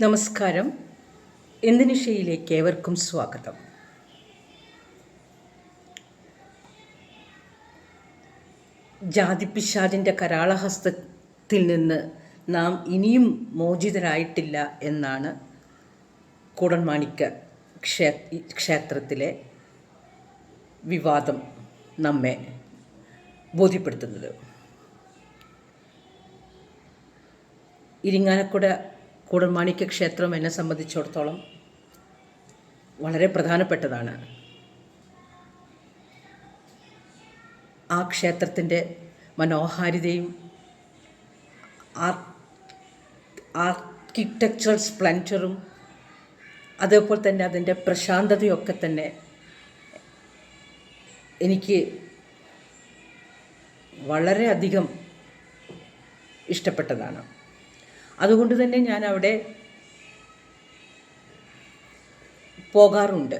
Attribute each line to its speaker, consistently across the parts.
Speaker 1: നമസ്കാരം. എന്തിനിഷയിലേക്ക് ഏവർക്കും സ്വാഗതം. ജാതിപ്പിശാചിന്റെ കരാളഹസ്തത്തിൽ നിന്ന് നാം ഇനിയും മോചിതരായിട്ടില്ല എന്നാണ് കൂടൻമാണിക്ക ക്ഷേ ക്ഷേത്രത്തിലെ വിവാദം നമ്മെ ബോധ്യപ്പെടുത്തുന്നത്. ഇരിങ്ങാലക്കുട കൂടൻമാണിക്യ ക്ഷേത്രം എന്നെ സംബന്ധിച്ചിടത്തോളം വളരെ പ്രധാനപ്പെട്ടതാണ്. ആ ക്ഷേത്രത്തിന്റെ മനോഹാരിതയും ആർക്കിടെക്ചർ സ്പ്ലൻഡറും അതേപോലെ തന്നെ അതിന്റെ പ്രശാന്തതയൊക്കെ തന്നെ എനിക്ക് വളരെയധികം ഇഷ്ടപ്പെട്ടതാണ്. അതുകൊണ്ട് തന്നെ ഞാൻ അവിടെ പോകാറുണ്ട്.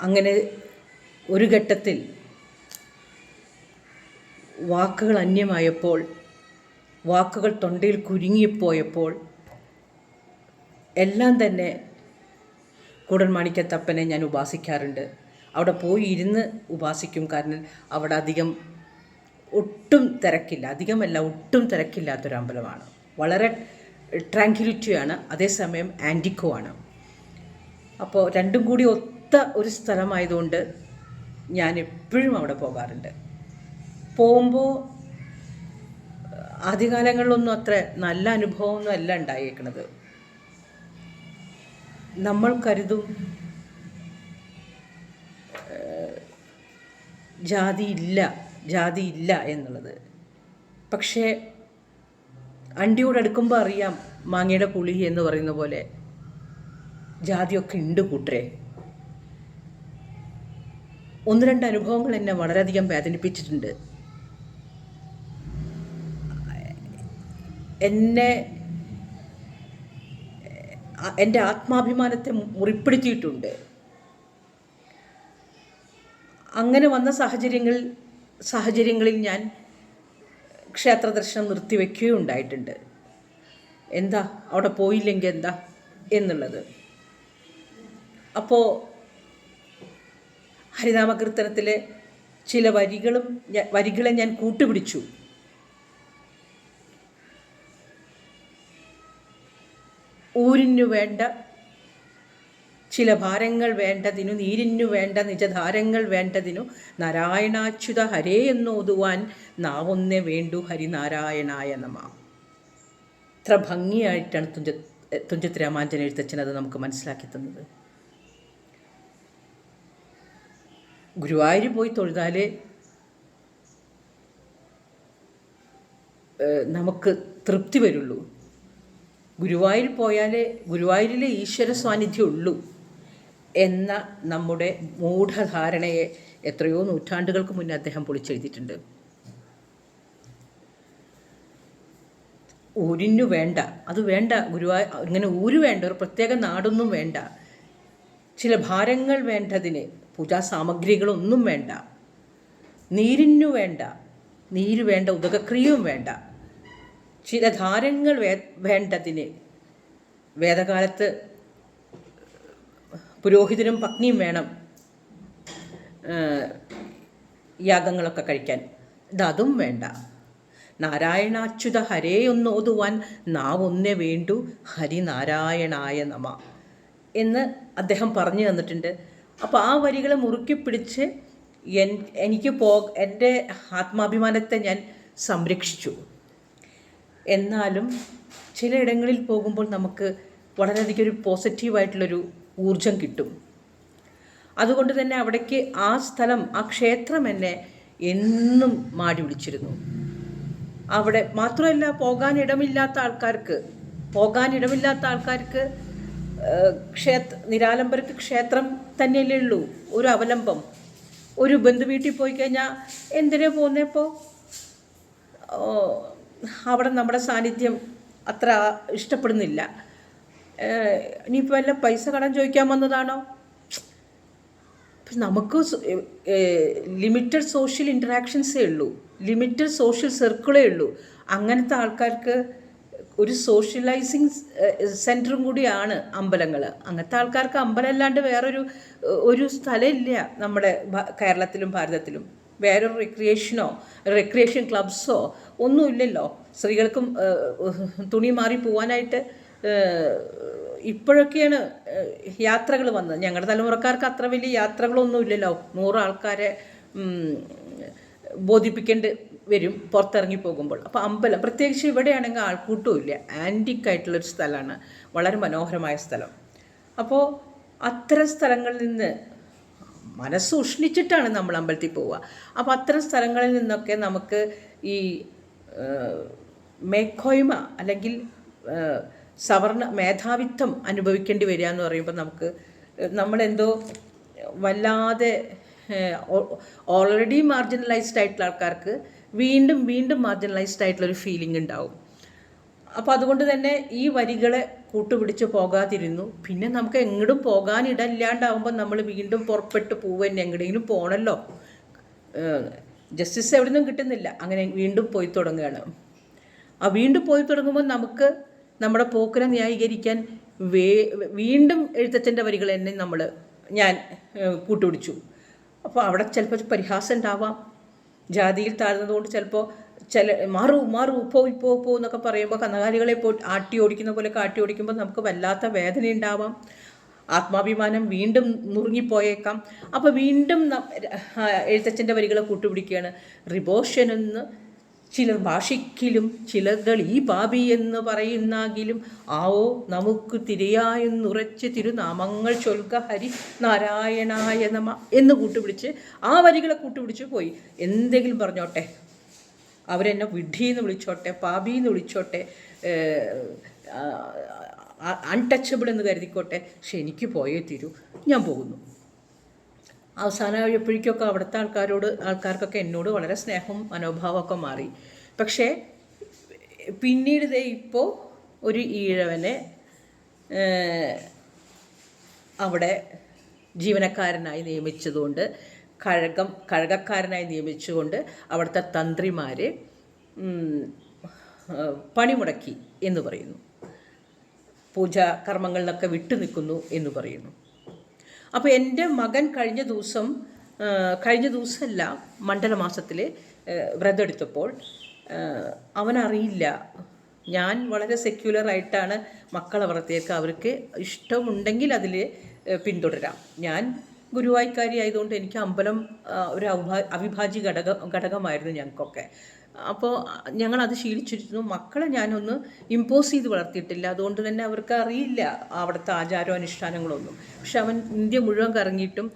Speaker 1: അങ്ങനെ ഒരു ഘട്ടത്തിൽ വാക്കുകൾ അന്യമായപ്പോൾ വാക്കുകൾ തൊണ്ടയിൽ കുരുങ്ങിപ്പോയപ്പോൾ എല്ലാം തന്നെ കൂടൻമാണിക്കത്തപ്പനെ ഞാൻ ഉപാസിക്കാറുണ്ട്. അവിടെ പോയി ഇരുന്ന് ഉപാസിക്കും. കാരണം അവിടെ അധികം ഒട്ടും തിരക്കില്ല. അധികമല്ല ഒട്ടും തിരക്കില്ലാത്തൊരു അമ്പലമാണ് വളരെ ട്രാങ്ക്വിലിറ്റിയാണ് അതേസമയം ആന്റിക്കോ ആണ് അപ്പോൾ രണ്ടും കൂടി ഒത്ത ഒരു സ്ഥലമായതുകൊണ്ട് ഞാൻ എപ്പോഴും അവിടെ പോകാറുണ്ട്. പോകുമ്പോൾ ആദ്യകാലങ്ങളിലൊന്നും അത്ര നല്ല അനുഭവമൊന്നും അല്ല ഉണ്ടായേക്കണത്. നമ്മൾ കരുതും ജാതി ഇല്ല. ജാതി ഇല്ല എന്നുള്ളത്. പക്ഷേ അണ്ടിയോട് അടുക്കുമ്പോൾ അറിയാം മാങ്ങയുടെ പുളി എന്ന് പറയുന്ന പോലെ ജാതിയൊക്കെ ഉണ്ട് കൂട്ടരെ ഒന്ന് രണ്ട് അനുഭവങ്ങൾ എന്നെ വളരെയധികം വേദനിപ്പിച്ചിട്ടുണ്ട്. എന്നെ എന്റെ ആത്മാഭിമാനത്തെ മുറിപ്പെടുത്തിയിട്ടുണ്ട് അങ്ങനെ വന്ന സാഹചര്യങ്ങളിൽ സാഹചര്യങ്ങളിൽ ഞാൻ ക്ഷേത്ര ദർശനം നിർത്തിവെക്കുകയും ഉണ്ടായിട്ടുണ്ട് എന്താ? അവിടെ പോയില്ലെങ്കിൽ എന്താ? എന്നുള്ളത്. അപ്പോൾ ഹരിനാമകീർത്തനത്തിലെ ചില വരികളും വരികളെ ഞാൻ കൂട്ടുപിടിച്ചു. ഊരിനു വേണ്ട ചില ഭാരങ്ങൾ വേണ്ടതിനു നീരിനു വേണ്ട നിജധാരങ്ങൾ വേണ്ടതിനു നാരായണാച്യുത ഹരേ എന്നോതുവാൻ നാവൊന്നേ വേണ്ടു ഹരിനാരായണായ നമ. ഇത്ര ഭംഗിയായിട്ടാണ് തുഞ്ച തുഞ്ചത്ത് രാമാഞ്ജന എഴുത്തച്ഛൻ അത് നമുക്ക് മനസ്സിലാക്കി തന്നത്. ഗുരുവായൂർ പോയി തൊഴുതാലേ നമുക്ക് തൃപ്തി വരുള്ളൂ. ഗുരുവായൂർ പോയാലേ ഗുരുവായൂരിലെ ഈശ്വര സാന്നിധ്യം ഉള്ളൂ. എന്ന നമ്മുടെ മൂഢധാരണയെ എത്രയോ നൂറ്റാണ്ടുകൾക്ക് മുന്നേ അദ്ദേഹം പൊളിച്ചെഴുതിയിട്ടുണ്ട്. ഊരിനു വേണ്ട അത് വേണ്ട ഗുരുവായ ഇങ്ങനെ ഊര് വേണ്ട ഒരു പ്രത്യേക നാടൊന്നും വേണ്ട. ചില ഭാരങ്ങൾ വേണ്ടതിന് പൂജാ സാമഗ്രികളൊന്നും വേണ്ട. നീരിനു വേണ്ട നീര് വേണ്ട ഉദകക്രിയയും വേണ്ട. ചില ധാരങ്ങൾ വേ വേണ്ടതിന് വേദകാലത്ത് പുരോഹിതനും പത്നിയും വേണം യാഗങ്ങളൊക്കെ കഴിക്കാൻ. ഇതതും വേണ്ട. നാരായണാച്യുത ഹരേ ഒന്ന് ഓതുവാൻ നാവൊന്നേ വേണ്ടു ഹരിനാരായണായ നമ എന്ന് അദ്ദേഹം പറഞ്ഞു തന്നിട്ടുണ്ട്. അപ്പോൾ ആ വരികൾ മുറുക്കി പിടിച്ച് എൻ എനിക്ക് പോ എന്റെ ആത്മാഭിമാനത്തെ ഞാൻ സംരക്ഷിച്ചു. എന്നാലും ചിലയിടങ്ങളിൽ പോകുമ്പോൾ നമുക്ക് വളരെയധികം ഒരു പോസിറ്റീവായിട്ടുള്ളൊരു ഊർജം കിട്ടും. അതുകൊണ്ട് തന്നെ അവിടേക്ക് ആ സ്ഥലം ആ ക്ഷേത്രം എന്നെ എന്നും മാടി വിളിച്ചിരുന്നു. അവിടെ മാത്രമല്ല പോകാനിടമില്ലാത്ത ആൾക്കാർക്ക് പോകാനിടമില്ലാത്ത ആൾക്കാർക്ക് ക്ഷേത്ര നിരാലംബർക്ക് ക്ഷേത്രം തന്നെയല്ലേ ഉള്ളൂ. ഒരു അവലംബം. ഒരു ബന്ധു വീട്ടിൽ പോയി കഴിഞ്ഞാൽ എന്തിനാ പോകുന്നപ്പോൾ അവിടെ നമ്മുടെ സാന്നിധ്യം അത്ര ഇഷ്ടപ്പെടുന്നില്ല. ഇനിയിപ്പോൾ വല്ല പൈസ കടം ചോദിക്കാൻ വന്നതാണോ? നമുക്ക് ലിമിറ്റഡ് സോഷ്യൽ ഇന്ററാക്ഷൻസേ ഉള്ളൂ. ലിമിറ്റഡ് സോഷ്യൽ സർക്കിളേ ഉള്ളൂ. അങ്ങനത്തെ ആൾക്കാർക്ക് ഒരു സോഷ്യലൈസിങ് സെന്ററും കൂടിയാണ് അമ്പലങ്ങൾ അങ്ങനത്തെ ആൾക്കാർക്ക് അമ്പലം അല്ലാണ്ട് വേറൊരു ഒരു സ്ഥലമില്ല നമ്മുടെ കേരളത്തിലും ഭാരതത്തിലും. വേറൊരു റിക്രിയേഷനോ റിക്രിയേഷൻ ക്ലബ്സോ ഒന്നുമില്ലല്ലോ. സ്ത്രീകൾക്കും തുണി മാറി പോവാനായിട്ട് ഇപ്പോഴൊക്കെയാണ് യാത്രകൾ വന്നത്. ഞങ്ങളുടെ തലമുറക്കാർക്ക് അത്ര വലിയ യാത്രകളൊന്നും ഇല്ലല്ലോ നൂറ് ആൾക്കാരെ ബോധിപ്പിക്കേണ്ടി വരും പുറത്തിറങ്ങി പോകുമ്പോൾ. അപ്പോൾ അമ്പലം പ്രത്യേകിച്ച് ഇവിടെയാണെങ്കിൽ ആൾക്കൂട്ടവും ഇല്ല ആന്റിക്കായിട്ടുള്ളൊരു സ്ഥലമാണ്. വളരെ മനോഹരമായ സ്ഥലം. അപ്പോൾ അത്തരം സ്ഥലങ്ങളിൽ നിന്ന് മനസ്സ് ഉഷ്ണിച്ചിട്ടാണ് നമ്മൾ അമ്പലത്തിൽ പോവുക. അപ്പോൾ അത്തരം സ്ഥലങ്ങളിൽ നിന്നൊക്കെ നമുക്ക് ഈ മേക്കോയ്മ അല്ലെങ്കിൽ സവർണ മേധാവിത്വം അനുഭവിക്കേണ്ടി വരിക എന്ന് പറയുമ്പോൾ നമുക്ക് നമ്മളെന്തോ വല്ലാതെ ഓൾറെഡി മാർജിനലൈസ്ഡ് ആയിട്ടുള്ള ആൾക്കാർക്ക് വീണ്ടും വീണ്ടും മാർജിനലൈസ്ഡ് ആയിട്ടുള്ള ഒരു ഫീലിംഗ് ഉണ്ടാവും. അപ്പോൾ അതുകൊണ്ട് തന്നെ ഈ വരികളെ കൂട്ടുപിടിച്ച് പോകാതിരുന്നു. പിന്നെ നമുക്ക് എങ്ങോട്ടും പോകാനിടല്ലാണ്ടാവുമ്പോൾ നമ്മൾ വീണ്ടും പുറപ്പെട്ട് പോവുക എങ്ങടെയെങ്കിലും പോകണമല്ലോ ജസ്റ്റിസ് എവിടെ നിന്നും കിട്ടുന്നില്ല. അങ്ങനെ വീണ്ടും പോയി തുടങ്ങുകയാണ്. ആ വീണ്ടും പോയി തുടങ്ങുമ്പോൾ നമുക്ക് നമ്മുടെ പോക്കിനെ ന്യായീകരിക്കാൻ വേ വീണ്ടും എഴുത്തച്ഛന്റെ വരികൾ തന്നെ നമ്മൾ ഞാൻ കൂട്ടുപിടിച്ചു. അപ്പോൾ അവിടെ ചിലപ്പോൾ പരിഹാസം ഉണ്ടാവാം. ജാതിയിൽ താഴ്ന്നതുകൊണ്ട് ചിലപ്പോൾ ചില മാറു മാറു പോ പോ പോ എന്നൊക്കെ പറയുമ്പോൾ കന്നുകാലികളെ പോ ആട്ടി ഓടിക്കുന്ന പോലെ കാട്ടി ഓടിക്കുമ്പോൾ നമുക്ക് വല്ലാത്ത വേദന ഉണ്ടാവാം. ആത്മാഭിമാനം വീണ്ടും നുറുങ്ങിപ്പോയേക്കാം. അപ്പോൾ വീണ്ടും എഴുത്തച്ഛന്റെ വരികളെ കൂട്ടുപിടിക്കുകയാണ്. റിബോഷൻ എന്ന് ചിലർ ഭാഷിക്കിലും ചിലകൾ ഈ പാപി എന്ന് പറയുന്നാകിലും ആവോ നമുക്ക് തിരയായെന്നുറച്ച് തിരുനാമങ്ങൾ ചൊൽക ഹരി നാരായണായ നമ എന്ന് കൂട്ടുപിടിച്ച് ആ വരികളെ കൂട്ടുപിടിച്ച് പോയി. എന്തെങ്കിലും പറഞ്ഞോട്ടെ? അവരെന്നെ വിഡ്ഢിന്ന് വിളിച്ചോട്ടെ പാപിന്ന് വിളിച്ചോട്ടെ അൺടച്ചബിൾ എന്ന് കരുതിക്കോട്ടെ? പക്ഷെ എനിക്ക് പോയേ തീരൂ. ഞാൻ പോകുന്നു. അവസാനമായപ്പോഴേക്കൊക്കെ അവിടുത്തെ ആൾക്കാരോട് ആൾക്കാർക്കൊക്കെ എന്നോട് വളരെ സ്നേഹവും മനോഭാവമൊക്കെ മാറി. പക്ഷേ പിന്നീട് ദേ ഇപ്പോൾ ഒരു ഈഴവനെ അവിടെ ജീവനക്കാരനായി നിയമിച്ചതുകൊണ്ട് കഴകം കഴകക്കാരനായി നിയമിച്ചുകൊണ്ട് അവിടുത്തെ തന്ത്രിമാർ പണിമുടക്കി എന്ന് പറയുന്നു. പൂജാ കർമ്മങ്ങളിലൊക്കെ വിട്ടു നിൽക്കുന്നു എന്ന് പറയുന്നു. അപ്പോൾ എന്റെ മകൻ കഴിഞ്ഞ ദിവസം കഴിഞ്ഞ ദിവസമല്ല മണ്ഡലമാസത്തിൽ വ്രതം എടുത്തപ്പോൾ അവനറിയില്ല. ഞാൻ വളരെ സെക്യുലറായിട്ടാണ് മക്കളെ വളർത്തിയേക്ക്. അവർക്ക് ഇഷ്ടമുണ്ടെങ്കിൽ അതിൽ പിന്തുടരാം. ഞാൻ ഗുരുവായിക്കാരി ആയതുകൊണ്ട് എനിക്ക് അമ്പലം ഒരു അവിഭാ അവിഭാജ്യ ഘടക ഘടകമായിരുന്നു ഞങ്ങൾക്കൊക്കെ. അപ്പോൾ അത് ശീലിച്ചിരുന്നു. മക്കളെ ഞാനൊന്ന് ഇമ്പോസ് ചെയ്ത് വളർത്തിയിട്ടില്ല. അതുകൊണ്ട് തന്നെ അവർക്ക് അറിയില്ല അവിടുത്തെ ആചാരവും അനുഷ്ഠാനങ്ങളൊന്നും. പക്ഷെ അവൻ ഇന്ത്യ മുഴുവൻ കറങ്ങിയിട്ടും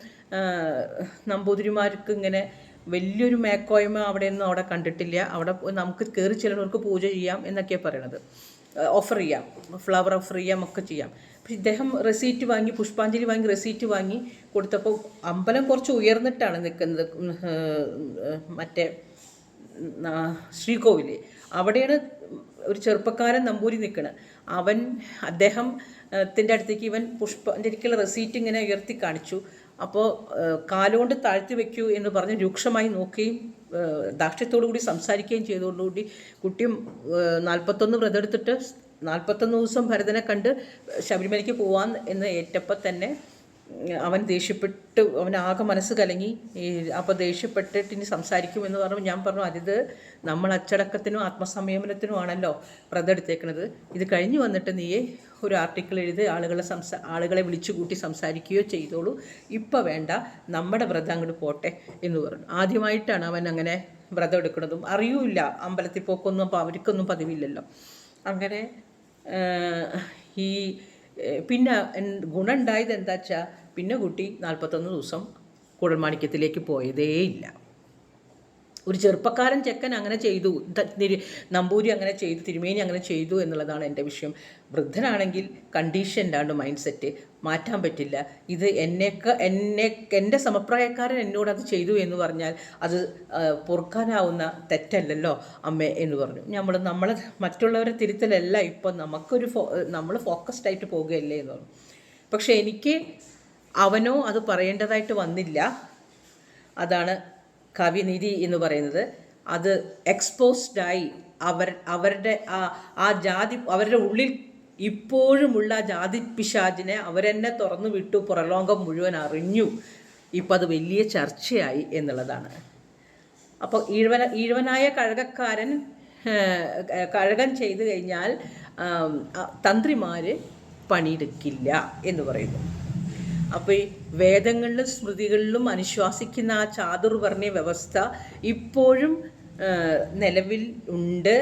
Speaker 1: നമ്പൂതിരിമാർക്ക് ഇങ്ങനെ വലിയൊരു മേക്കോയ്മ അവിടെയൊന്നും അവിടെ കണ്ടിട്ടില്ല. അവിടെ നമുക്ക് കയറി ചെല്ലുന്നവർക്ക് പൂജ ചെയ്യാം എന്നൊക്കെയാണ് പറയണത്. ഓഫർ ചെയ്യാം. ഫ്ലവർ ഓഫർ ചെയ്യാം ഒക്കെ ചെയ്യാം. പക്ഷെ ഇദ്ദേഹം റെസീറ്റ് വാങ്ങി പുഷ്പാഞ്ജലി വാങ്ങി റെസീറ്റ് വാങ്ങി കൊടുത്തപ്പോൾ അമ്പലം കുറച്ച് ഉയർന്നിട്ടാണ് നിൽക്കുന്നത്. മറ്റേ ശ്രീകോവിൽ. അവിടെയാണ് ഒരു ചെറുപ്പക്കാരൻ നമ്പൂരി നിൽക്കുന്നത് അവൻ അദ്ദേഹം ത്തിന്റെ അടുത്തേക്ക് ഇവൻ പുഷ്പാഞ്ജലിക്കുള്ള റെസീറ്റ് ഇങ്ങനെ ഉയർത്തി കാണിച്ചു. അപ്പോൾ കാലുകൊണ്ട് താഴ്ത്തി വെക്കൂ എന്ന് പറഞ്ഞ് രൂക്ഷമായി നോക്കുകയും ദാക്ഷ്യത്തോടു കൂടി സംസാരിക്കുകയും ചെയ്തതോടുകൂടി കുട്ടിയും നാൽപ്പത്തൊന്ന് വ്രതെടുത്തിട്ട് നാൽപ്പത്തൊന്ന് ദിവസം ഭരതനെ കണ്ട് ശബരിമലയ്ക്ക് പോവാൻ എന്ന് ഏറ്റപ്പോൾ തന്നെ അവൻ ദേഷ്യപ്പെട്ട് അവൻ ആകെ മനസ്സ് കലങ്ങി. അപ്പോൾ ദേഷ്യപ്പെട്ടിട്ട് ഇനി സംസാരിക്കുമെന്ന് പറഞ്ഞു ഞാൻ പറഞ്ഞു അതിത് നമ്മൾ അച്ചടക്കത്തിനും ആത്മസംയമനത്തിനും ആണല്ലോ വ്രതെടുത്തേക്കുന്നത് ഇത് കഴിഞ്ഞ് വന്നിട്ട് നീയെ ഒരു ആർട്ടിക്കിൾ എഴുതി ആളുകളെ സംസാ ആളുകളെ വിളിച്ചു കൂട്ടി സംസാരിക്കുകയോ ചെയ്തോളൂ. ഇപ്പോൾ വേണ്ട നമ്മുടെ വ്രതം അങ്ങോട്ട് പോട്ടെ എന്ന് പറഞ്ഞു. ആദ്യമായിട്ടാണ് അവൻ അങ്ങനെ വ്രതം എടുക്കുന്നതും അറിയൂല അമ്പലത്തിൽ പോക്കൊന്നും അപ്പോൾ അവർക്കൊന്നും പതിവില്ലല്ലോ. അങ്ങനെ ഈ പിന്നെ ഗുണം ഉണ്ടായത് എന്താ വെച്ചാൽ പിന്നെ കുട്ടി നാൽപ്പത്തൊന്ന് ദിവസം കൂടൽമാണിക്യത്തിലേക്ക് പോയതേയില്ല ഒരു ചെറുപ്പക്കാരൻ ചെക്കൻ അങ്ങനെ ചെയ്തു. നമ്പൂരി അങ്ങനെ ചെയ്തു തിരുമേനി അങ്ങനെ ചെയ്തു എന്നുള്ളതാണ് എന്റെ വിഷയം. വൃദ്ധനാണെങ്കിൽ കണ്ടീഷൻ ഇല്ലാണ്ട് മൈൻഡ് സെറ്റ് മാറ്റാൻ പറ്റില്ല. ഇത് എന്നെയൊക്കെ എന്നെ എന്റെ സമപ്രായക്കാരൻ എന്നോട് അത് ചെയ്തു എന്ന് പറഞ്ഞാൽ അത് പൊറുക്കാനാവുന്ന തെറ്റല്ലല്ലോ അമ്മ എന്ന് പറഞ്ഞു. നമ്മൾ നമ്മൾ മറ്റുള്ളവരെ തിരുത്തലല്ല. ഇപ്പം നമുക്കൊരു ഫോ നമ്മൾ ഫോക്കസ്ഡ് ആയിട്ട് പോകുകയല്ലേ എന്ന് പറഞ്ഞു. പക്ഷേ എനിക്ക് അവനോ അത് പറയേണ്ടതായിട്ട് വന്നില്ല. അതാണ് കവിനിധി എന്ന് പറയുന്നത്. അത് എക്സ്പോസ്ഡായി അവർ അവരുടെ ആ ആ ജാതി അവരുടെ ഉള്ളിൽ ഇപ്പോഴുമുള്ള ജാതി പിശാചിനെ അവരെന്നെ തുറന്നു വിട്ടു. പുറലോകം മുഴുവൻ അറിഞ്ഞു. ഇപ്പം അത് വലിയ ചർച്ചയായി എന്നുള്ളതാണ്. അപ്പോൾ ഈഴവന ഈഴവനായ കഴകക്കാരൻ കഴകൻ ചെയ്തു കഴിഞ്ഞാൽ തന്ത്രിമാർ പണിയെടുക്കില്ല എന്ന് പറയുന്നു. അപ്പോൾ ഈ വേദങ്ങളിലും സ്മൃതികളിലും അനുശ്വാസിക്കുന്ന ആ ചാതുർവർണ വ്യവസ്ഥ ഇപ്പോഴും നിലവിൽ ഉണ്ട്.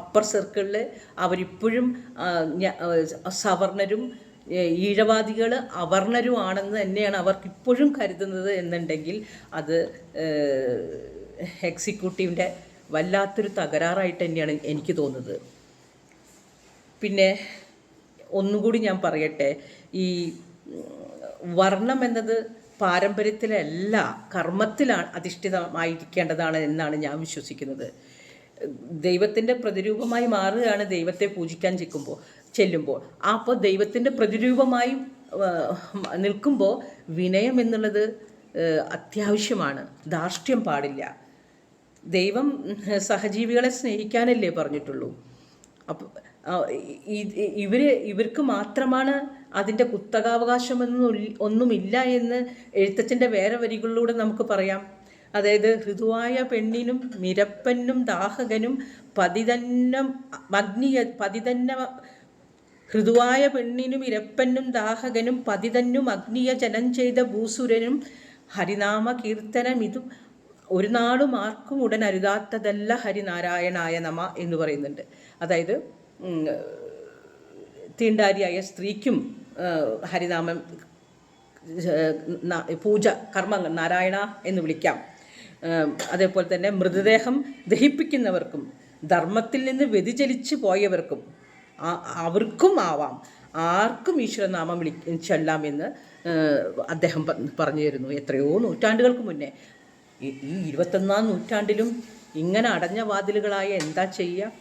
Speaker 1: അപ്പർ സർക്കിളിൽ അവരിപ്പോഴും സവർണരും ഈഴവാദികൾ ഈഴവാദികൾ അവർണരുമാണെന്ന് തന്നെയാണ് അവർക്ക് ഇപ്പോഴും കരുതുന്നത് എന്നുണ്ടെങ്കിൽ അത് എക്സിക്യൂട്ടീവിന്റെ വല്ലാത്തൊരു തകരാറായിട്ട് തന്നെയാണ് എനിക്ക് തോന്നുന്നത്. പിന്നെ ഒന്നുകൂടി ഞാൻ പറയട്ടെ. ഈ വർണം എന്നത് പാരമ്പര്യത്തിലല്ല കർമ്മത്തിലാണ് അധിഷ്ഠിതമായിരിക്കേണ്ടതാണ് എന്നാണ് ഞാൻ വിശ്വസിക്കുന്നത്. ദൈവത്തിന്റെ പ്രതിരൂപമായി മാറുകയാണ് ദൈവത്തെ പൂജിക്കാൻ ചെക്കുമ്പോൾ ചെല്ലുമ്പോൾ. അപ്പോൾ ദൈവത്തിന്റെ പ്രതിരൂപമായി നിൽക്കുമ്പോൾ വിനയം എന്നുള്ളത് അത്യാവശ്യമാണ്. ധാർഷ്ട്യം പാടില്ല. ദൈവം സഹജീവികളെ സ്നേഹിക്കാനല്ലേ പറഞ്ഞിട്ടുള്ളൂ. അപ്പം ഇവർ ഇവർക്ക് മാത്രമാണ് അതിന്റെ കുത്തകാവകാശമൊന്നും ഒന്നുമില്ല എന്ന് എഴുത്തച്ഛന്റെ വേറെ വരികളിലൂടെ നമുക്ക് പറയാം. അതായത് ഹൃദുവായ പെണ്ണിനും നിരപ്പനും ദാഹകനും പതിതന്നം അഗ്നിയ പതിതന്ന ഹൃദുവായ പെണ്ണിനും ഇരപ്പനും ദാഹകനും പതിതന്നും അഗ്നിയ ജനം ചെയ്ത ഭൂസുരനും ഹരിനാമ കീർത്തനം ഇതും ഒരു നാളും ആർക്കും ഉടൻ അരുതാത്തതല്ല ഹരിനാരായണായ നമ എന്ന് പറയുന്നുണ്ട്. അതായത് തീണ്ടാരിയായ സ്ത്രീക്കും ഹരിനാമം പൂജ കർമ്മങ്ങൾ നാരായണ എന്ന് വിളിക്കാം. അതേപോലെ തന്നെ മൃതദേഹം ദഹിപ്പിക്കുന്നവർക്കും ധർമ്മത്തിൽ നിന്ന് വ്യതിചലിച്ച് പോയവർക്കും അവർക്കും ആവാം. ആർക്കും ഈശ്വരനാമം വിളി ചൊല്ലാം എന്ന് അദ്ദേഹം പറഞ്ഞു തരുന്നു എത്രയോ നൂറ്റാണ്ടുകൾക്ക് മുന്നേ. ഈ ഇരുപത്തൊന്നാം നൂറ്റാണ്ടിലും ഇങ്ങനെ അടഞ്ഞ വാതിലുകളായ എന്താ ചെയ്യുക?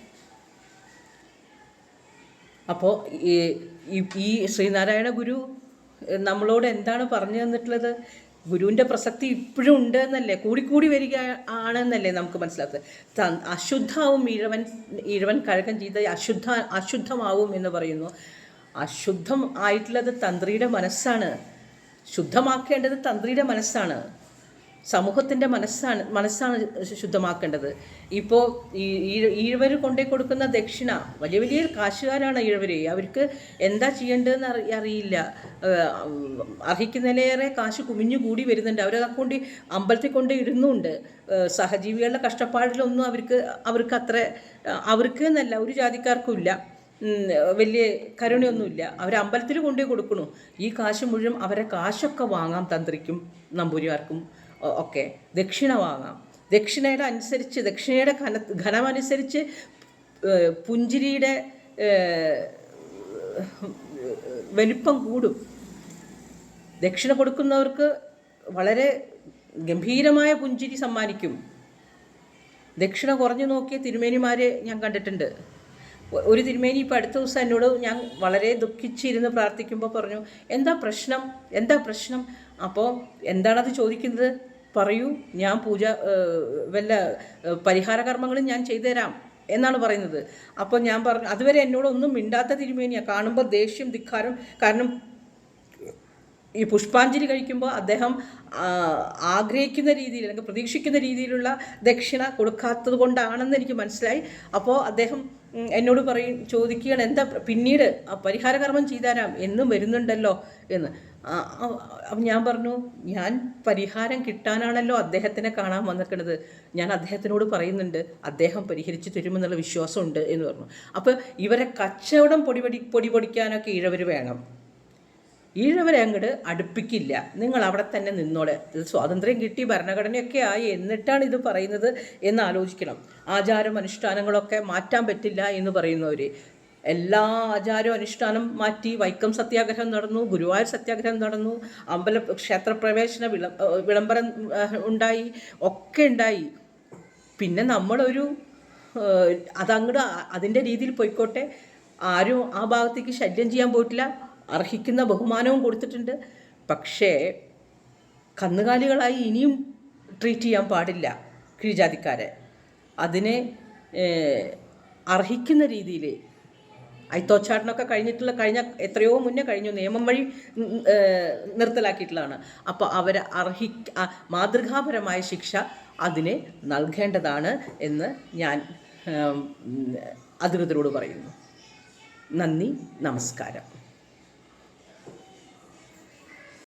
Speaker 1: അപ്പോൾ ഈ ഈ- ശ്രീനാരായണ ഗുരു നമ്മളോട് എന്താണ് പറഞ്ഞു തന്നിട്ടുള്ളത്? ഗുരുവിന്റെ പ്രസക്തി ഇപ്പോഴും ഉണ്ട് എന്നല്ലേ കൂടിക്കൂടി വരിക ആണെന്നല്ലേ നമുക്ക് മനസ്സിലാക്കുന്നത് അശുദ്ധാവും ഈഴവൻ ഈഴവൻ കഴകം ചെയ്ത അശുദ്ധ അശുദ്ധമാവും എന്ന് പറയുന്നു. അശുദ്ധം ആയിട്ടുള്ളത് തന്ത്രിയുടെ മനസ്സാണ്. ശുദ്ധമാക്കേണ്ടത് തന്ത്രിയുടെ മനസ്സാണ്. സമൂഹത്തിന്റെ മനസ്സാണ് മനസ്സാണ് ശുദ്ധമാക്കേണ്ടത്. ഇപ്പോൾ ഈ ഈഴവർ കൊണ്ടേ കൊടുക്കുന്ന ദക്ഷിണ വലിയ വലിയ കാശുകാരാണ് ഈഴവർ അവർക്ക് എന്താ ചെയ്യേണ്ടതെന്ന് അറി അറിയില്ല. അർഹിക്കുന്നതിലേറെ കാശ് കുമിഞ്ഞു കൂടി വരുന്നുണ്ട്. അവരത് കൊണ്ട് അമ്പലത്തിൽ കൊണ്ട് ഇടുന്നുണ്ട്. സഹജീവികളുടെ കഷ്ടപ്പാടിലൊന്നും അവർക്ക് അവർക്ക് അത്ര അവർക്ക് എന്നല്ല ഒരു ജാതിക്കാർക്കും ഇല്ല. വലിയ കരുണയൊന്നുമില്ല. അവർ അമ്പലത്തിൽ കൊണ്ടുപോയി കൊടുക്കണു. ഈ കാശ് മുഴുവൻ അവരെ കാശൊക്കെ വാങ്ങാൻ തന്ത്രിക്കും നമ്പൂരിമാർക്കും. ഒക്കെ. ദക്ഷിണ വാങ്ങാം ദക്ഷിണയുടെ അനുസരിച്ച് ദക്ഷിണയുടെ ഘന ഘനമനുസരിച്ച് പുഞ്ചിരിയുടെ വലിപ്പം കൂടും. ദക്ഷിണ കൊടുക്കുന്നവർക്ക് വളരെ ഗംഭീരമായ പുഞ്ചിരി സമ്മാനിക്കും. ദക്ഷിണ കുറഞ്ഞു നോക്കിയ തിരുമേനിമാരെ ഞാൻ കണ്ടിട്ടുണ്ട്. ഒരു തിരുമേനി ഇപ്പോൾ അടുത്ത ദിവസം എന്നോട് ഞാൻ വളരെ ദുഃഖിച്ചിരുന്ന് പ്രാർത്ഥിക്കുമ്പോൾ പറഞ്ഞു എന്താ പ്രശ്നം? എന്താ പ്രശ്നം? അപ്പോൾ എന്താണത് ചോദിക്കുന്നത്? പറയൂ ഞാൻ പൂജ വല്ല പരിഹാര കർമ്മങ്ങളും ഞാൻ ചെയ്തു തരാം എന്നാണ് പറയുന്നത്. അപ്പോൾ ഞാൻ പറഞ്ഞു അതുവരെ എന്നോട് ഒന്നും മിണ്ടാത്ത തിരുമേനിയാണ് കാണുമ്പോൾ ദേഷ്യം ധിക്കാരം കാരണം ഈ പുഷ്പാഞ്ജലി കഴിക്കുമ്പോൾ അദ്ദേഹം ആഗ്രഹിക്കുന്ന രീതിയിൽ അല്ലെങ്കിൽ പ്രതീക്ഷിക്കുന്ന രീതിയിലുള്ള ദക്ഷിണ കൊടുക്കാത്തത് കൊണ്ടാണെന്ന് എനിക്ക് മനസ്സിലായി. അപ്പോൾ അദ്ദേഹം എന്നോട് പറയും ചോദിക്കുകയാണ് എന്താ പിന്നീട് പരിഹാരകർമ്മം പരിഹാര കർമ്മം ചെയ്താരാം എന്നും വരുന്നുണ്ടല്ലോ? എന്ന്. ഞാൻ പറഞ്ഞു ഞാൻ പരിഹാരം കിട്ടാനാണല്ലോ അദ്ദേഹത്തിനെ കാണാൻ വന്നിരിക്കുന്നത്. ഞാൻ അദ്ദേഹത്തിനോട് പറയുന്നുണ്ട് അദ്ദേഹം പരിഹരിച്ച് തരുമെന്നുള്ള വിശ്വാസമുണ്ട് എന്ന് പറഞ്ഞു. അപ്പോൾ ഇവരെ കച്ചവടം പൊടിപൊടി പൊടി പൊടി പൊടിക്കാനൊക്കെ ഇഴവർ വേണം. ഈഴവരെ അങ്ങോട്ട് അടുപ്പിക്കില്ല. നിങ്ങൾ അവിടെ തന്നെ നിന്നോളെ. ഇത് സ്വാതന്ത്ര്യം കിട്ടി ഭരണഘടനയൊക്കെ ആയി എന്നിട്ടാണ് ഇത് പറയുന്നത്? എന്ന് ആലോചിക്കണം. ആചാരം അനുഷ്ഠാനങ്ങളൊക്കെ മാറ്റാൻ പറ്റില്ല എന്ന് പറയുന്നവർ എല്ലാ ആചാരവും അനുഷ്ഠാനം മാറ്റി വൈക്കം സത്യാഗ്രഹം നടന്നു ഗുരുവായൂർ സത്യാഗ്രഹം നടന്നു അമ്പല ക്ഷേത്രപ്രവേശന വിള വിളംബരം ഉണ്ടായി ഒക്കെ ഉണ്ടായി. പിന്നെ നമ്മളൊരു ഏഹ്, അതങ്ങോട്ട് അതിന്റെ രീതിയിൽ പോയിക്കോട്ടെ. ആരും ആ ഭാഗത്തേക്ക് ശല്യം ചെയ്യാൻ പോയിട്ടില്ല. അർഹിക്കുന്ന ബഹുമാനവും കൊടുത്തിട്ടുണ്ട്. പക്ഷേ കന്നുകാലികളായി ഇനിയും ട്രീറ്റ് ചെയ്യാൻ പാടില്ല കീഴ്ജാതിക്കാരെ. അതിനെ അർഹിക്കുന്ന രീതിയിൽ അയിത്തോച്ചാട്ടനൊക്കെ കഴിഞ്ഞിട്ടുള്ള കഴിഞ്ഞ എത്രയോ മുന്നേ കഴിഞ്ഞു. നിയമം വഴി നിർത്തലാക്കിയിട്ടുള്ളതാണ്. അപ്പോൾ അവരെ അർഹി മാതൃകാപരമായ ശിക്ഷ അതിനെ നൽകേണ്ടതാണ് എന്ന് ഞാൻ അധികൃതരോട് പറയുന്നു. നന്ദി നമസ്കാരം.